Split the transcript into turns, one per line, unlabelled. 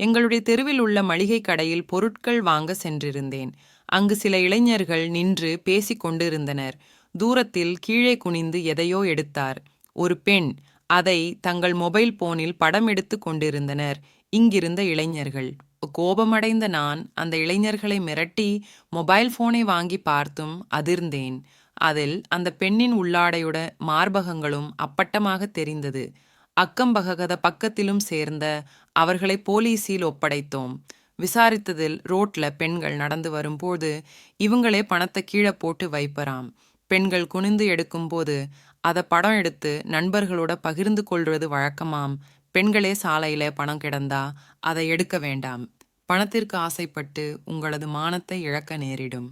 எங்களுடைய தெருவில் உள்ள மளிகை கடையில் பொருட்கள் வாங்க சென்றிருந்தேன். அங்கு சில இளைஞர்கள் நின்று பேசிக் கொண்டிருந்தனர். தூரத்தில் கீழே குனிந்து எதையோ எடுத்தார். ஒரு பெண் அதை தங்கள் மொபைல் போனில் படம் எடுத்து கொண்டிருந்தனர். இங்கிருந்த இளைஞர்கள். கோபமடைந்த நான் அந்த இளைஞர்களை மிரட்டி மொபைல் போனை வாங்கி பார்த்தும் அதிர்ந்தேன். அதில் அந்த பெண்ணின் உள்ளாடையுட மார்பகங்களும் அப்பட்டமாக தெரிந்தது. அக்கம்பகத பக்கத்திலும் சேர்ந்த அவர்களை போலீசில் ஒப்படைத்தோம். விசாரித்ததில் ரோட்ல பெண்கள் நடந்து வரும்போது இவங்களே பணத்தை கீழே போட்டு வைப்பராம். பெண்கள் குனிந்து எடுக்கும்போது அதை படம் எடுத்து நண்பர்களோட பகிர்ந்து கொள்வது வழக்கமாம். பெண்களே சாலையில பணம் கிடந்தா அதை எடுக்க வேண்டாம். பணத்திற்கு ஆசைப்பட்டு உங்களது மானத்தை இழக்க நேரிடும்.